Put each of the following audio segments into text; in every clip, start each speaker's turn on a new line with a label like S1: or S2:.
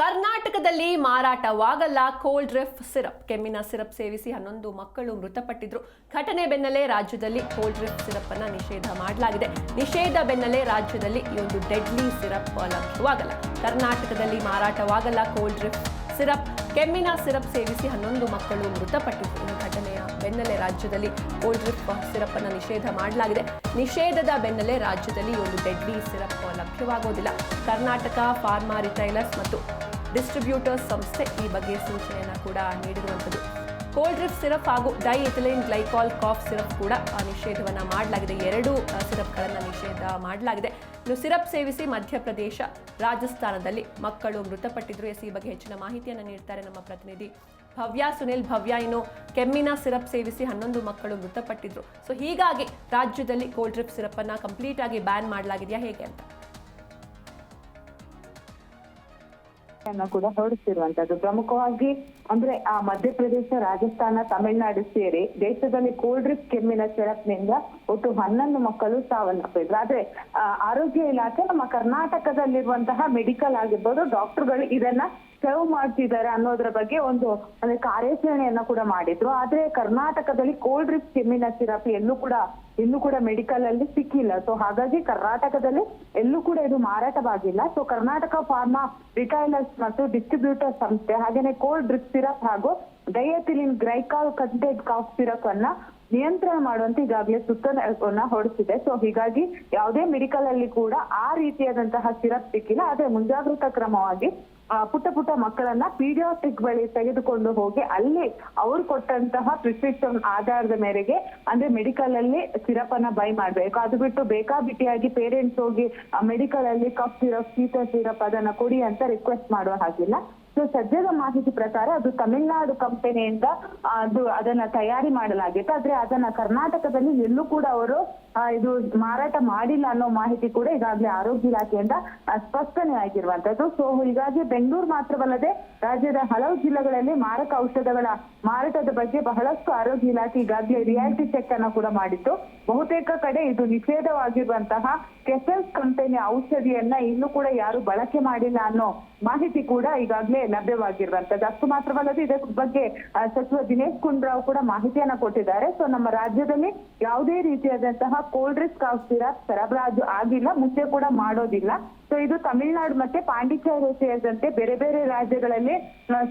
S1: ಕರ್ನಾಟಕದಲ್ಲಿ ಮಾರಾಟವಾಗಲ್ಲ Coldrif syrup ಕೆಮ್ಮಿನ ಸಿರಪ್ ಸೇವಿಸಿ ಹನ್ನೊಂದು ಮಕ್ಕಳು ಮೃತಪಟ್ಟಿದ್ರು. ಘಟನೆ ಬೆನ್ನಲ್ಲೇ ರಾಜ್ಯದಲ್ಲಿ ಕೋಲ್ಡ್ ರಿಫ್ ಸಿರಪ್ ಅನ್ನ ನಿಷೇಧ ಮಾಡಲಾಗಿದೆ. ನಿಷೇಧ ಬೆನ್ನಲ್ಲೇ ರಾಜ್ಯದಲ್ಲಿ ಈ ಒಂದು ಡೆಡ್ಲಿ ಸಿರಪ್ ಲಭ್ಯವಾಗಲ್ಲ. ಕರ್ನಾಟಕದಲ್ಲಿ ಮಾರಾಟವಾಗಲ್ಲ ಕೋಲ್ಡ್ ರಿಫ್ ಸಿರಪ್ ಕೆಮ್ಮಿನ ಸಿರಪ್ ಸೇವಿಸಿ ಹನ್ನೊಂದು ಮಕ್ಕಳು ಮೃತಪಟ್ಟಿದ್ರು. ಈ ಘಟನೆಯ ಬೆನ್ನಲ್ಲೇ ರಾಜ್ಯದಲ್ಲಿ ಕೋಲ್ಡ್ ಡ್ರಿಪ್ ಸಿರಪ್ ಅನ್ನು ನಿಷೇಧ ಮಾಡಲಾಗಿದೆ. ನಿಷೇಧದ ಬೆನ್ನಲ್ಲೇ ರಾಜ್ಯದಲ್ಲಿ ಈ ಒಂದು ಡೆಡ್ಲಿ ಸಿರಪ್ ಲಭ್ಯವಾಗೋದಿಲ್ಲ. ಕರ್ನಾಟಕ ಫಾರ್ಮಾ ರಿಟೈಲರ್ಸ್ ಮತ್ತು ಡಿಸ್ಟ್ರಿಬ್ಯೂಟರ್ಸ್ ಸಂಸ್ಥೆ ಈ ಬಗ್ಗೆ ಸೂಚನೆಯನ್ನು ಕೂಡ ನೀಡಿರುವಂಥದ್ದು. ಕೋಲ್ಡ್ ಡ್ರಿಪ್ ಸಿರಪ್ ಹಾಗೂ diethylene glycol cough syrup ಕೂಡ ನಿಷೇಧವನ್ನು ಮಾಡಲಾಗಿದೆ. ಎರಡು ಸಿರಪ್ಗಳನ್ನು ನಿಷೇಧ ಮಾಡಲಾಗಿದೆ. ಇನ್ನು ಸಿರಪ್ ಸೇವಿಸಿ ಮಧ್ಯಪ್ರದೇಶ, ರಾಜಸ್ಥಾನದಲ್ಲಿ ಮಕ್ಕಳು ಮೃತಪಟ್ಟಿದ್ರು. ಎಸ್, ಈ ಬಗ್ಗೆ ಹೆಚ್ಚಿನ ಮಾಹಿತಿಯನ್ನು ನೀಡ್ತಾರೆ ನಮ್ಮ ಪ್ರತಿನಿಧಿ ಭವ್ಯ ಸುನಿಲ್. ಭವ್ಯ, ಇನ್ನು ಕೆಮ್ಮಿನ ಸಿರಪ್ ಸೇವಿಸಿ ಹನ್ನೊಂದು ಮಕ್ಕಳು ಮೃತಪಟ್ಟಿದ್ರು. ಸೊ ಹೀಗಾಗಿ ರಾಜ್ಯದಲ್ಲಿ ಕೋಲ್ಡ್ ಡ್ರಿಪ್ ಸಿರಪ್ ಅನ್ನ ಕಂಪ್ಲೀಟ್ ಆಗಿ ಬ್ಯಾನ್ ಮಾಡಲಾಗಿದೆಯಾ? ಹೇಗೆ ಅಂತ?
S2: ಅನ್ನ ಕೂಡ ಹೊರಡಿಸಿರುವಂತದ್ದು ಪ್ರಮುಖವಾಗಿ ಅಂದ್ರೆ ಆ ಮಧ್ಯಪ್ರದೇಶ, ರಾಜಸ್ಥಾನ, ತಮಿಳುನಾಡು ಸೇರಿ ದೇಶದಲ್ಲಿ ಕೋಲ್ಡ್ ಡ್ರಿಪ್ ಕೆಮ್ಮಿನ ಸಿರಪ್ನಿಂದ ಒಟ್ಟು ಹನ್ನೊಂದು ಮಕ್ಕಳು ಸಾವನ್ನಪ್ಪಿದ್ರು. ಆದ್ರೆ ಆರೋಗ್ಯ ಇಲಾಖೆ ನಮ್ಮ ಕರ್ನಾಟಕದಲ್ಲಿರುವಂತಹ ಮೆಡಿಕಲ್ ಆಗಿರ್ಬೋದು ಡಾಕ್ಟರ್ಗಳು ಇದನ್ನ ಸರ್ವ್ ಮಾಡ್ತಿದ್ದಾರೆ ಅನ್ನೋದ್ರ ಬಗ್ಗೆ ಒಂದು, ಅಂದ್ರೆ ಕಾರ್ಯಾಚರಣೆಯನ್ನ ಕೂಡ ಮಾಡಿದ್ರು. ಆದ್ರೆ ಕರ್ನಾಟಕದಲ್ಲಿ ಕೋಲ್ಡ್ ಡ್ರಿಪ್ ಕೆಮ್ಮಿನ ಸಿರಪ್ ಎಲ್ಲೂ ಕೂಡ, ಇನ್ನೂ ಕೂಡ ಮೆಡಿಕಲ್ ಅಲ್ಲಿ ಸಿಕ್ಕಿಲ್ಲ. ಸೊ ಹಾಗಾಗಿ ಕರ್ನಾಟಕದಲ್ಲಿ ಎಲ್ಲೂ ಕೂಡ ಇದು ಮಾರಾಟವಾಗಿಲ್ಲ. ಸೊ ಕರ್ನಾಟಕ ಫಾರ್ಮಾ ರಿಟೈಲರ್ಸ್ ಮತ್ತು ಡಿಸ್ಟ್ರಿಬ್ಯೂಟರ್ ಸಂಸ್ಥೆ, ಹಾಗೇನೆ ಕೋಲ್ಡ್ ಡ್ರಿಪ್ ಸಿರಪ್ ಹಾಗೂ diethylene glycol content cough syrup ಅನ್ನ ನಿಯಂತ್ರಣ ಮಾಡುವಂತೆ ಈಗಾಗಲೇ ಸುತ್ತನ ಹೊರಡಿಸಿದೆ ಸೊ ಹೀಗಾಗಿ ಯಾವುದೇ ಮೆಡಿಕಲ್ ಅಲ್ಲಿ ಕೂಡ ಆ ರೀತಿಯಾದಂತಹ ಸಿರಪ್ ಸಿಕ್ಕಿಲ್ಲ. ಆದ್ರೆ ಮುಂಜಾಗ್ರತಾ ಕ್ರಮವಾಗಿ ಪುಟ್ಟ ಪುಟ್ಟ ಮಕ್ಕಳನ್ನ ಪೀಡಿಯಾಟ್ರಿಕ್ ಬಳಿ ತೆಗೆದುಕೊಂಡು ಹೋಗಿ ಅಲ್ಲಿ ಅವ್ರು ಕೊಟ್ಟಂತಹ ಪ್ರಿಸ್ಕ್ರಿಪ್ಷನ್ ಆಧಾರದ ಮೇರೆಗೆ, ಅಂದ್ರೆ ಮೆಡಿಕಲ್ ಅಲ್ಲಿ ಸಿರಪ್ ಅನ್ನ ಬೈ ಮಾಡ್ಬೇಕು. ಅದು ಬಿಟ್ಟು ಬೇಕಾಬಿಟ್ಟಿಯಾಗಿ ಪೇರೆಂಟ್ಸ್ ಹೋಗಿ ಮೆಡಿಕಲ್ ಅಲ್ಲಿ ಕಫ್ ಸಿರಪ್, ಶೀತ ಸಿರಪ್ ಅದನ್ನ ಕೊಡಿ ಅಂತ ರಿಕ್ವೆಸ್ಟ್ ಮಾಡುವ ಹಾಗಿಲ್ಲ. ಸೊ ಸದ್ಯದ ಮಾಹಿತಿ ಪ್ರಕಾರ ಅದು ತಮಿಳುನಾಡು ಕಂಪನಿಯಿಂದ ಅದು ಅದನ್ನ ತಯಾರಿ ಮಾಡಲಾಗಿತ್ತು. ಆದ್ರೆ ಅದನ್ನ ಕರ್ನಾಟಕದಲ್ಲಿ ಎಲ್ಲೂ ಕೂಡ ಅವರು ಇದು ಮಾರಾಟ ಮಾಡಿಲ್ಲ ಅನ್ನೋ ಮಾಹಿತಿ ಕೂಡ ಈಗಾಗಲೇ ಆರೋಗ್ಯ ಇಲಾಖೆಯಿಂದ ಸ್ಪಷ್ಟನೆ ಆಗಿರುವಂತದ್ದು ಸೊ ಹೀಗಾಗಿ ಬೆಂಗಳೂರು ಮಾತ್ರವಲ್ಲದೆ ರಾಜ್ಯದ ಹಲವು ಜಿಲ್ಲೆಗಳಲ್ಲಿ ಮಾರಕ ಔಷಧಗಳ ಮಾರಾಟದ ಬಗ್ಗೆ ಬಹಳಷ್ಟು ಆರೋಗ್ಯ ಇಲಾಖೆ ಈಗಾಗಲೇ ರಿಯಾಲಿಟಿ ಚೆಕ್ ಅನ್ನ ಕೂಡ ಮಾಡಿತ್ತು. ಬಹುತೇಕ ಕಡೆ ಇದು ನಿಷೇಧವಾಗಿರುವಂತಹ ಕೆಸೆಲ್ಸ್ ಕಂಪನಿಯ ಔಷಧಿಯನ್ನ ಇನ್ನೂ ಕೂಡ ಯಾರು ಬಳಕೆ ಮಾಡಿಲ್ಲ ಅನ್ನೋ ಮಾಹಿತಿ ಕೂಡ ಈಗಾಗಲೇ ಲಭ್ಯವಾಗಿರುವಂತದ್ದು. ಅಷ್ಟು ಮಾತ್ರವಲ್ಲದೆ ಇದರ ಬಗ್ಗೆ ಸಚಿವ ದಿನೇಶ್ ಗುಂಡೂರಾವ್ ಕೂಡ ಮಾಹಿತಿಯನ್ನ ಕೊಟ್ಟಿದ್ದಾರೆ. ಸೊ ನಮ್ಮ ರಾಜ್ಯದಲ್ಲಿ ಯಾವುದೇ ರೀತಿಯಾದಂತಹ ಕೋಲ್ಡ್ ರಿಸ್ಕ್ ಕಾಫ್ ಸಿರಪ್ ಸರಬರಾಜು ಆಗಿಲ್ಲ. ಮುಂಚೆ ಕೂಡ ಮಾಡೋದಿಲ್ಲ. ಸೊ ಇದು ತಮಿಳುನಾಡು ಮತ್ತೆ ಪಾಂಡಿಚೇರಿ ಸೇರಿದಂತೆ ಬೇರೆ ಬೇರೆ ರಾಜ್ಯಗಳಲ್ಲಿ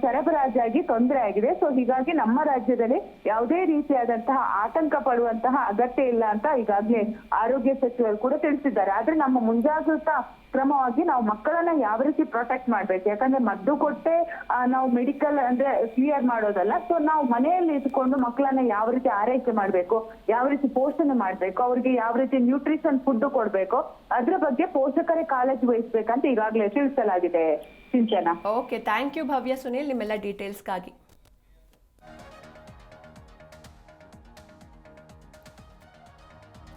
S2: ಸರಬರಾಜಾಗಿ ತೊಂದರೆ ಆಗಿದೆ. ಸೊ ಹೀಗಾಗಿ ನಮ್ಮ ರಾಜ್ಯದಲ್ಲಿ ಯಾವುದೇ ರೀತಿಯಾದಂತಹ ಆತಂಕ ಪಡುವಂತಹ ಅಗತ್ಯ ಇಲ್ಲ ಅಂತ ಈಗಾಗಲೇ ಆರೋಗ್ಯ ಸಚಿವರು ಕೂಡ ತಿಳಿಸಿದ್ದಾರೆ. ಆದ್ರೆ ನಮ್ಮ ಮುಂಜಾಗ್ರತಾ ಕ್ರಮವಾಗಿ ನಾವು ಮಕ್ಕಳನ್ನ ಯಾವ ರೀತಿ ಪ್ರೊಟೆಕ್ಟ್ ಮಾಡ್ಬೇಕು? ಯಾಕಂದ್ರೆ ಮದ್ದು ಕೊಟ್ಟೆ ನಾವು ಮೆಡಿಕಲ್ ಅಂದ್ರೆ ಕ್ಲಿಯರ್ ಮಾಡೋದಲ್ಲ. ಸೊ ನಾವು ಮನೆಯಲ್ಲಿ ಇದ್ಕೊಂಡು ಮಕ್ಕಳನ್ನ ಯಾವ ರೀತಿ ಆರೈಕೆ ಮಾಡ್ಬೇಕು? ಯಾವ ರೀತಿ ಪೋಷಣೆ ಮಾಡ್ಬೇಕು? ಅವ್ರಿಗೆ ಯಾವ ರೀತಿ ನ್ಯೂಟ್ರಿಷನ್ ಫುಡ್ ಕೊಡ್ಬೇಕು? ಅದ್ರ ಬಗ್ಗೆ ಪೋಷಕರೇ ಕಾಳಜಿ ವಹಿಸ್ಬೇಕಂತ ಈಗಾಗಲೇ ತಿಳಿಸಲಾಗಿದೆ Sinchana.
S1: Okay thank you Bhavya Sunil ನಿಮ್ಮೆಲ್ಲ ಡೀಟೇಲ್ಸ್ಗಾಗಿ